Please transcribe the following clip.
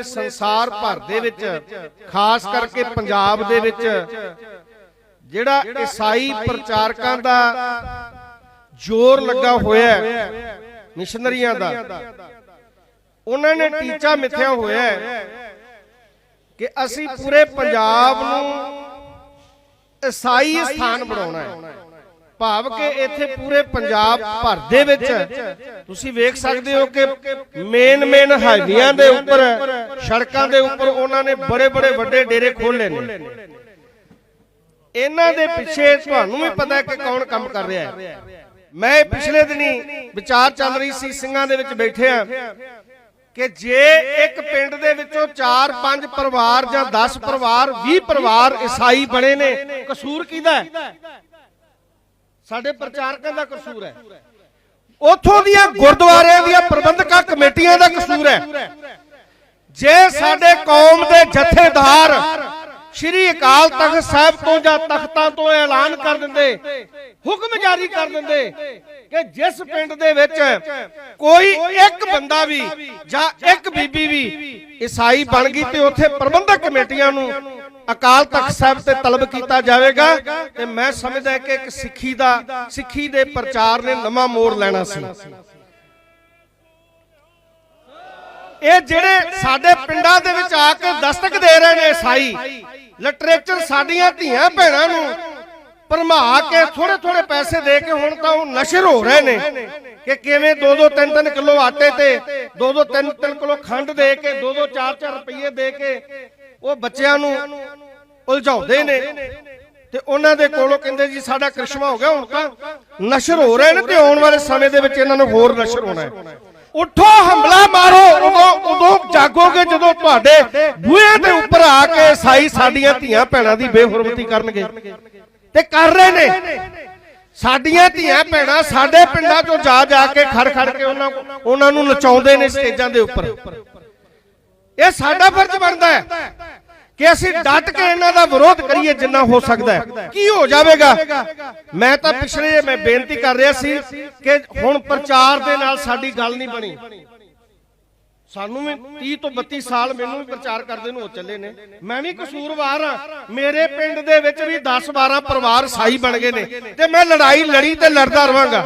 ਪੂਰੇ ਸੰਸਾਰ ਭਰ ਦੇ ਵਿੱਚ, ਖਾਸ ਕਰਕੇ ਪੰਜਾਬ ਦੇ ਵਿੱਚ, ਜਿਹੜਾ ਈਸਾਈ ਪ੍ਰਚਾਰਕਾਂ ਦਾ ਜ਼ੋਰ ਲੱਗਾ ਹੋਇਆ ਹੈ, ਮਿਸ਼ਨਰੀਆਂ ਦਾ। ਉਹਨਾਂ ਨੇ ਟੀਚਾ ਮਿੱਥਿਆ ਹੋਇਆ ਹੈ ਕਿ ਅਸੀਂ ਪੂਰੇ ਪੰਜਾਬ ਨੂੰ ਈਸਾਈ ਸਥਾਨ ਬਣਾਉਣਾ ਹੈ। ਭਾਵ ਕਿ ਇੱਥੇ ਪੂਰੇ ਪੰਜਾਬ ਭਰ ਦੇ ਵਿੱਚ ਤੁਸੀਂ ਵੇਖ ਸਕਦੇ ਹੋ ਕਿ ਮੇਨ ਮੇਨ ਹਾਈਵੇਆਂ ਦੇ ਉੱਪਰ, ਸੜਕਾਂ ਦੇ ਉੱਪਰ ਉਹਨਾਂ ਨੇ ਬੜੇ ਬੜੇ ਵੱਡੇ ਡੇਰੇ ਖੋਲੇ ਨੇ। ਇਹਨਾਂ ਦੇ ਪਿੱਛੇ ਤੁਹਾਨੂੰ ਵੀ ਪਤਾ ਹੈ ਕਿ ਕੌਣ ਕੰਮ ਕਰ ਰਿਹਾ ਹੈ। ਮੈਂ ਪਿਛਲੇ ਦਿਨੀ ਵਿਚਾਰ ਚੱਲ ਰਹੀ ਸੀ, ਸਿੰਘਾਂ ਦੇ ਵਿੱਚ ਬੈਠੇ ਆ ਕਿ ਜੇ ਇੱਕ ਪਿੰਡ ਦੇ ਵਿੱਚੋਂ 4-5 ਪਰਿਵਾਰ ਜਾਂ 10 ਪਰਿਵਾਰ 20 ਪਰਿਵਾਰ ਈਸਾਈ ਬਣੇ ਨੇ, ਕਸੂਰ ਕਿਹਦਾ ਹੈ? ਸਾਡੇ ਪ੍ਰਚਾਰਕਾਂ ਦਾ ਕਸੂਰ ਹੈ। ਉਥੋਂ ਦੀਆਂ ਗੁਰਦੁਆਰਿਆਂ ਦੀਆਂ ਪ੍ਰਬੰਧਕਾਂ ਕਮੇਟੀਆਂ ਦਾ ਕਸੂਰ ਹੈ। ਜੇ ਸਾਡੇ ਕੌਮ ਦੇ ਜਥੇਦਾਰ ਸ਼੍ਰੀ ਅਕਾਲ ਤਖਤ ਸਾਹਿਬ ਤੋਂ ਜਾਂ ਤਖਤਾਂ ਤੋਂ ਐਲਾਨ ਕਰ ਦਿੰਦੇ, ਹੁਕਮ ਜਾਰੀ ਕਰ ਦਿੰਦੇ ਕਿ ਜਿਸ ਪਿੰਡ ਦੇ ਵਿੱਚ ਕੋਈ ਇੱਕ ਬੰਦਾ ਵੀ ਜਾਂ ਇੱਕ ਬੀਬੀ ਵੀ ਈਸਾਈ ਬਣ ਗਈ ਤੇ ਉੱਥੇ ਪ੍ਰਬੰਧਕ ਕਮੇਟੀਆਂ ਨੂੰ ਅਕਾਲ ਤਖਤ ਸਾਹਿਬ ਤੇ ਤਲਬ ਕੀਤਾ ਜਾਵੇਗਾ ਤੇ ਮੈਂ ਸਮਝਦਾ ਕਿ ਇੱਕ ਸਿੱਖੀ ਦਾ ਸਿੱਖੀ ਦੇ ਪ੍ਰਚਾਰ ਨੇ ਨਵਾਂ ਮੋੜ ਲੈਣਾ ਸੀ। ਇਹ ਜਿਹੜੇ ਸਾਡੇ ਪਿੰਡਾਂ ਦੇ ਵਿੱਚ ਆ ਕੇ ਦਸਤਕ ਦੇ ਰਹੇ ਨੇ ਈਸਾਈ ਲਿਟਰੇਚਰ ਸਾਡੀਆਂ ਧੀਆਂ ਭੈਣਾਂ ਨੂੰ ਭਰਮਾ ਕੇ ਥੋੜੇ ਥੋੜੇ ਪੈਸੇ ਦੇ ਕੇ ਹੁਣ ਤਾਂ ਉਹ ਨਸ਼ਰ ਹੋ ਰਹੇ ਨੇ ਕਿ ਕਿਵੇਂ 2-2 3-3 ਕਿਲੋ ਆਟੇ ਤੇ 2-2 3-3 ਕਿਲੋ ਖੰਡ ਦੇ ਕੇ 2-2 4-4 ਰੁਪਏ ਦੇ ਕੇ ਉਹ ਬੱਚਿਆਂ ਨੂੰ ਉਲਝਾਉਂਦੇ ਨੇ। ਤੇ ਉਹਨਾਂ ਦੇ ਕੋਲੋਂ ਕਹਿੰਦੇ ਜੀ, ਸਾਡਾ ਕ੍ਰਿਸ਼ਮਾ ਹੋ ਗਿਆ, ਹੁਣ ਤਾਂ ਨਸ਼ਰ ਹੋ ਰਹੇ ਨੇ ਤੇ ਆਉਣ ਵਾਲੇ ਸਮੇਂ ਦੇ ਵਿੱਚ ਇਹਨਾਂ ਨੂੰ ਹੋਰ ਨਸ਼ਰ ਹੋਣਾ ਹੈ। ਉੱਠੋ, ਹਮਲਾ ਮਾਰੋ, ਉਦੋਂ ਉਦੋਂ ਜਾਗੋਗੇ ਜਦੋਂ ਤੁਹਾਡੇ ਬੂਹੇ ਦੇ ਉੱਪਰ ਆ ਕੇ ਸਾਈ ਸਾਡੀਆਂ ਧੀਆਂ ਭੈਣਾਂ ਦੀ ਬੇਹੁਰਮਤੀ ਕਰਨਗੇ। ਤੇ ਕਰ ਰਹੇ ਨੇ। ਸਾਡੀਆਂ ਧੀਆਂ ਭੈਣਾਂ ਸਾਡੇ ਪਿੰਡਾਂ ਚੋਂ ਜਾ ਜਾ ਕੇ ਖੜ ਖੜ ਕੇ ਉਹਨਾਂ ਉਹਨਾਂ ਨੂੰ ਨਚਾਉਂਦੇ ਨੇ ਸਟੇਜਾਂ ਦੇ ਉੱਪਰ। ਇਹ ਸਾਡਾ ਫਰਜ਼ ਬਣਦਾ ਹੈ। ਕਿ ਅਸੀਂ ਡਟ ਕੇ ਇਹਨਾਂ ਦਾ ਵਿਰੋਧ ਕਰੀਏ ਜਿੰਨਾ ਹੋ ਸਕਦਾ ਹੈ। ਕੀ ਹੋ ਜਾਵੇਗਾ? ਮੈਂ ਤਾਂ ਪਿਛਲੇ ਮੈਂ ਬੇਨਤੀ ਕਰ ਰਿਹਾ ਸੀ ਕਿ ਹੁਣ ਪ੍ਰਚਾਰ ਦੇ ਨਾਲ ਸਾਡੀ ਗੱਲ ਨਹੀਂ ਬਣੀ। ਸਾਨੂੰ ਵੀ 30 ਤੋਂ 32 ਸਾਲ ਮੈਨੂੰ ਵੀ ਪ੍ਰਚਾਰ ਕਰਦੇ ਨੂੰ ਹੋ ਚੱਲੇ ਨੇ। ਮੈਂ ਵੀ ਕਸੂਰਵਾਰ ਆ ਮੇਰੇ ਪਿੰਡ ਦੇ ਵਿੱਚ ਵੀ 10 12 ਪਰਿਵਾਰ ਸਾਈ ਬਣ ਗਏ ਨੇ ਤੇ ਮੈਂ ਲੜਾਈ ਲੜੀ ਤੇ ਲੜਦਾ ਰਵਾਂਗਾ।